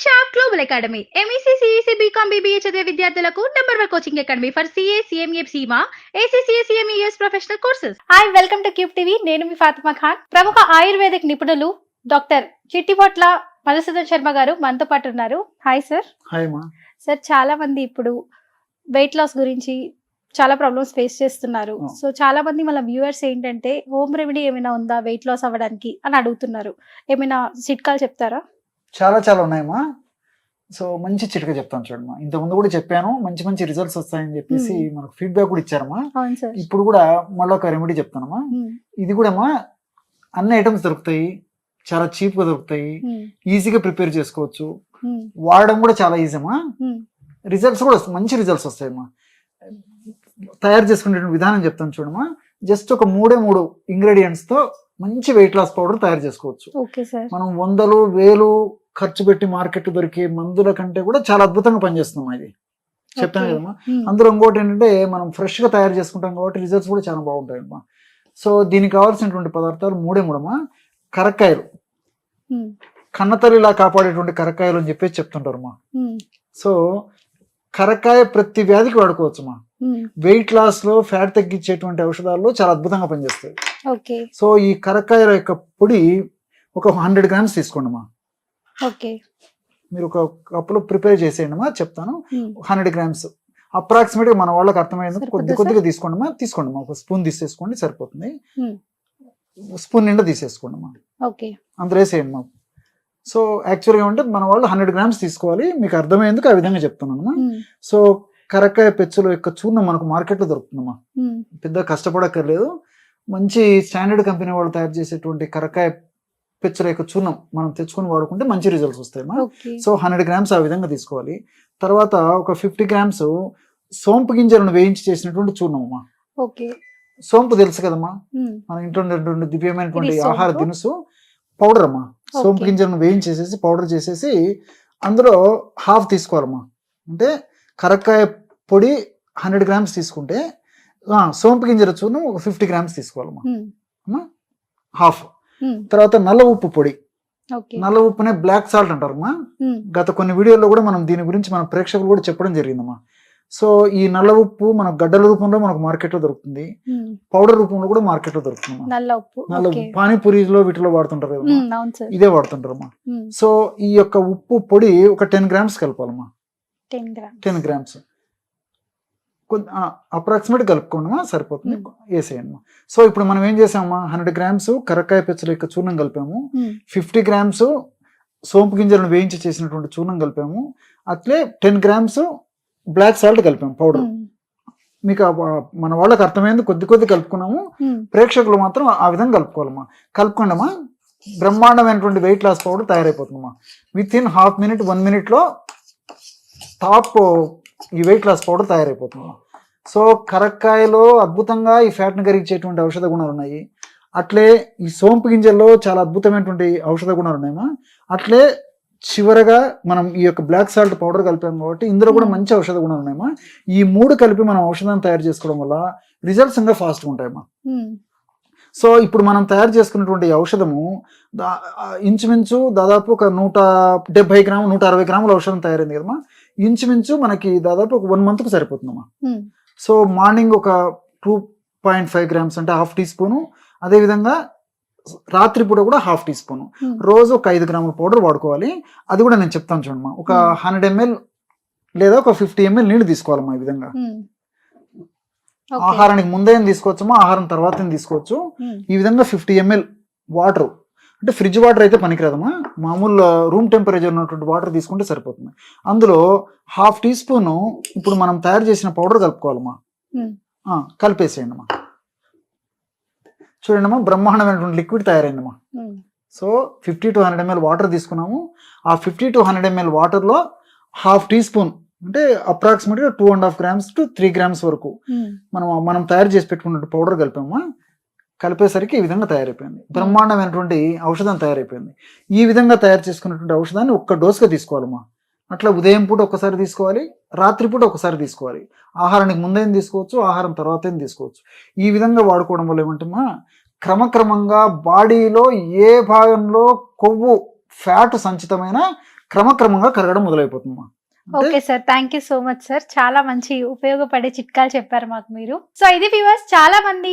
Shop global academy MEC CEC BCom BBA చదివే విద్యార్థులకు number one coaching academy for CA CMA CIMA ACCA CMES professional courses hi welcome to cube TV నేను మీ ఫాతిమా ఖాన్ ప్రముఖ ayurvedic నిపుణులు doctor Chittipotla Madhusudan Sharma గారు మనతో పాటు ఉన్నారు. హాయ్ సార్ హాయ్ మా సార్ చాలా మంది ఇప్పుడు వెయిట్ లాస్ గురించి చాలా ప్రాబ్లమ్స్ ఫేస్ చేస్తున్నారు. Oh. సో చాలా మంది మన వ్యూవర్స్ ఏంటంటే హోమ్ రెమెడీ ఏమైనా ఉందా వెయిట్ లాస్ అవ్వడానికి? అని అడుగుతున్నారు. ఏమైనా చిట్కాలు చెప్తారా? చాలా చాలా ఉన్నాయమ్మా సో మంచి చిట్కా చెప్తాను చూడమ్మా ఇంత ముందు కూడా చెప్పాను మంచి మంచి రిజల్ట్స్ వస్తాయని చెప్పేసి. మనకు ఫీడ్బ్యాక్ కూడా ఇచ్చారమ్మా ఇప్పుడు కూడా మళ్ళీ ఒక రెమెడీ చెప్తానమ్మా ఇది కూడా అమ్మా అన్ని ఐటమ్స్ దొరుకుతాయి చాలా cheap గా దొరుకుతాయి ఈజీగా ప్రిపేర్ చేసుకోవచ్చు. వాడడం కూడా చాలా ఈజీ అమ్మా రిజల్ట్స్ కూడా వస్తాయి మంచి రిజల్ట్స్ వస్తాయమ్మా తయారు చేసుకునే విధానం చెప్తాను చూడమ్మా జస్ట్ ఒక మూడే మూడు ingredients తో మంచి వెయిట్ లాస్ పౌడర్ తయారు చేసుకోవచ్చు. మనం వందలు వేలు ఖర్చు పెట్టి మార్కెట్ దొరికే మందుల కంటే కూడా చాలా అద్భుతంగా పనిచేస్తున్నాం ఇది. చెప్పాను Okay. కదమ్మా. అందులో ఇంకోటి ఏంటంటే మనం ఫ్రెష్గా తయారు చేసుకుంటాం కాబట్టి రిజల్ట్స్ కూడా చాలా బాగుంటాయి అమ్మా. సో దీనికి కావాల్సినటువంటి పదార్థాలు మూడే మూడమ్మా కరక్కాయలు. కన్నతల్లిలా కాపాడేటువంటి కరక్కాయలు అని చెప్పేసి చెప్తుంటారమ్మా సో కరక్కాయ ప్రతి వ్యాధికి వాడుకోవచ్చమ్మా వెయిట్ లాస్లో ఫ్యాట్ తగ్గించేటువంటి ఔషధాల్లో చాలా అద్భుతంగా పనిచేస్తాయి. సో ఈ కరక్కాయల యొక్క పొడి ఒక హండ్రెడ్ గ్రామ్స్ తీసుకోండి అమ్మా. ఓకే. మీరు ఒక కప్పులో ప్రిపేర్ చేసేయండి అమ్మా చెప్తాను. Hundred grams. అప్రాక్సిమేట్గా మన వాళ్ళకి అర్థమైంది కొద్ది కొద్దిగా తీసుకోండి అమ్మా తీసుకోండి అమ్మా. ఒక స్పూన్ తీసేసుకోండి సరిపోతుంది. స్పూన్ నిండా తీసేసుకోండి అమ్మా. ఓకే. అందులో వేసేయండి మా సో యాక్చువల్గా ఏమంటే మన వాళ్ళు హండ్రెడ్ గ్రామ్స్ తీసుకోవాలి మీకు అర్థమయ్యేందుకు ఆ విధంగా చెప్తున్నాను అమ్మా. సో కరక్కాయ పెచ్చుల యొక్క చూర్ణం మనకు మార్కెట్లో దొరుకుతుందమ్మా పెద్ద కష్టపడక్కర్లేదు. మంచి స్టాండర్డ్ కంపెనీ వాళ్ళు తయారు చేసేటువంటి కరక్కాయ పెచ్చుల యొక్క చూర్ణం మనం తెచ్చుకొని వాడుకుంటే మంచి రిజల్ట్స్ వస్తాయమ్మా ఓకే సో హండ్రెడ్ గ్రామ్స్ ఆ విధంగా తీసుకోవాలి. తర్వాత ఒక ఫిఫ్టీ గ్రామ్స్ సోంపు గింజలను వేయించి చేసినటువంటి చూర్ణం అమ్మా. ఓకే సోంపు తెలుసు కదమ్మా? మన ఇంట్లో ఉండేటువంటి దివ్యమైనటువంటి ఆహార? దినుసు పౌడర్ అమ్మా. సోంపు. గింజలను వేయించేసేసి పౌడర్ చేసేసి అందులో హాఫ్ తీసుకోవాలమ్మా. అంటే కరక్కాయ పొడి హండ్రెడ్ గ్రామ్స్ తీసుకుంటే సోంపు గింజల చూర్ణం ఒక ఫిఫ్టీ గ్రామ్స్ తీసుకోవాలమ్మా. హాఫ్ తర్వాత నల్ల ఉప్పు పొడి. నల్ల ఉప్పునే బ్లాక్ సాల్ట్ అంటారమ్మా గత కొన్ని వీడియోల్లో కూడా మనం దీని గురించి మన ప్రేక్షకులు కూడా చెప్పడం జరిగిందమ్మా. సో ఈ నల్ల ఉప్పు మనకు గడ్డల రూపంలో మనకు మార్కెట్లో దొరుకుతుంది. పౌడర్ రూపంలో కూడా మార్కెట్లో దొరుకుతుంది నల్ల ఉప్పు. నల్ల పానీపూరిలో వీటిలో వాడుతుంటారు ఇదే వాడుతుంటారమ్మా. సో ఈ యొక్క ఉప్పు పొడి ఒక టెన్ గ్రామ్స్ కలపాలమ్మా. టెన్ గ్రామ్ గ్రామ్స్ అప్రాక్సిమేట్ కలుపుకోండమా? సరిపోతుంది. వేసేయండి సో ఇప్పుడు మనం ఏం చేసామమ్మా? హండ్రెడ్ గ్రామ్స్ కరక్కాయ పెచ్చల యొక్క చూర్ణం కలిపాము. ఫిఫ్టీ గ్రామ్స్ సోంపు గింజలను వేయించి చేసినటువంటి చూర్ణం కలిపాము. అట్లే టెన్ గ్రామ్స్ బ్లాక్ సాల్ట్ కలిపాము పౌడర్. మీకు మన వాళ్ళకి అర్థమైంది కొద్ది కొద్ది కలుపుకున్నాము. ప్రేక్షకులు మాత్రం ఆ విధంగా కలుపుకోవాలమ్మా. కలుపుకోండమ్మా. బ్రహ్మాండమైనటువంటి వెయిట్ లాస్ పౌడర్ తయారైపోతుందమ్మా. Within half minute one మినిట్లో టాప్ ఈ వెయిట్ లాస్ పౌడర్ తయారైపోతుందమ్మా సో కరక్కాయలో అద్భుతంగా ఈ ఫ్యాట్ని కరిగించేటువంటి ఔషధ గుణాలు ఉన్నాయి. అట్లే ఈ సోంపు గింజల్లో చాలా అద్భుతమైనటువంటి ఔషధ గుణాలు ఉన్నాయమ్మా అట్లే చివరగా మనం ఈ యొక్క బ్లాక్ సాల్ట్ పౌడర్ కలిపాం కాబట్టి ఇందులో కూడా. మంచి ఔషధ గుణాలు ఉన్నాయమ్మా ఈ మూడు కలిపి మనం ఔషధాన్ని తయారు చేసుకోవడం వల్ల రిజల్ట్స్ ఇంకా ఫాస్ట్గా ఉంటాయమ్మా సో ఇప్పుడు మనం తయారు చేసుకున్నటువంటి ఔషధము ఇంచుమించు దాదాపు ఒక నూట డెబ్బై గ్రాములు నూట అరవై గ్రాముల ఔషధం తయారైంది కదమ్మా. ఇంచుమించు మనకి దాదాపు ఒక వన్ మంత్కి సరిపోతుందమ్మా. సో మార్నింగ్ ఒక టూ పాయింట్ ఫైవ్ గ్రామ్స్ అంటే హాఫ్ టీ స్పూను అదేవిధంగా రాత్రిపూట కూడా హాఫ్ టీ స్పూను రోజు ఒక ఐదు గ్రాముల పౌడర్ వాడుకోవాలి. అది కూడా నేను చెప్తాను చూడమ్మా. ఒక Hmm. హండ్రెడ్ ఎంఎల్ లేదా ఒక ఫిఫ్టీ ఎంఎల్ నీళ్ళు తీసుకోవాలమ్మా ఈ విధంగా. ఆహారానికి ముందే తీసుకోవచ్చమ్మా ఆహారం తర్వాత తీసుకోవచ్చు. ఈ విధంగా ఫిఫ్టీ ఎంఎల్ వాటర్ అంటే ఫ్రిడ్జ్ వాటర్ అయితే పనికిరాదమ్మా. మామూలు రూమ్ టెంపరేచర్ ఉన్నటువంటి వాటర్ తీసుకుంటే సరిపోతుంది. అందులో హాఫ్ టీ స్పూన్ ఇప్పుడు మనం తయారు చేసిన పౌడర్ కలుపుకోవాలమ్మా. కలిపేసేయండి అమ్మా చూడండి అమ్మా బ్రహ్మాండమైనటువంటి liquid తయారైందమ్మా. So fifty to hundred ML water తీసుకున్నాము. ఆ ఫిఫ్టీ టు హండ్రెడ్ ఎంఎల్ వాటర్లో హాఫ్ టీ స్పూన్ అంటే అప్రాక్సిమేట్గా two and half grams to three grams వరకు మనం మనం తయారు చేసి పెట్టుకున్న పౌడర్ కలిపామా. కలిపేసరికి ఈ విధంగా తయారైపోయింది. బ్రహ్మాండమైనటువంటి ఔషధం తయారైపోయింది. ఈ విధంగా తయారు చేసుకున్నటువంటి ఔషధాన్ని ఒక్క డోస్గా తీసుకోవాలమ్మా. అట్లా ఉదయం పూట ఒకసారి తీసుకోవాలి రాత్రి పూట ఒకసారి తీసుకోవాలి. ఆహారానికి ముందేం తీసుకోవచ్చు ఆహారం తర్వాత ఏం తీసుకోవచ్చు. ఈ విధంగా వాడుకోవడం వల్ల ఏమంటమ్మా క్రమక్రమంగా బాడీలో ఏ భాగంలో కొవ్వు ఫ్యాట్ సంచితమైన క్రమక్రమంగా కరగడం మొదలైపోతుందమ్మా. Okay sir thank you so much sir. చాలా మంచి ఉపయోగపడే చిట్కాలు చెప్పారు మాకు మీరు. సో ఇది వ్యూవర్స్ చాలా మంది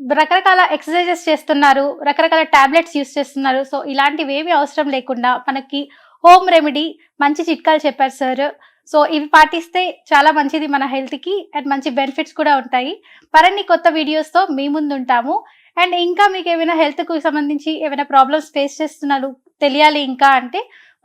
రకరకాల ఎక్సర్సైజెస్ చేస్తున్నారు రకరకాల టాబ్లెట్స్ యూస్ చేస్తున్నారు. సో ఇలాంటివి ఏమి అవసరం లేకుండా మనకి హోమ్ రెమెడీ మంచి చిట్కాలు చెప్పారు సార్ సో ఇవి పాటిస్తే చాలా మంచిది మన హెల్త్కి అండ్ మంచి బెనిఫిట్స్ కూడా ఉంటాయి. మరిన్ని కొత్త వీడియోస్తో మీ ముందు ఉంటాము. అండ్ ఇంకా మీకు ఏమైనా హెల్త్కు సంబంధించి ఏమైనా ప్రాబ్లమ్స్ ఫేస్ చేస్తున్నారు తెలియాలి ఇంకా అంటే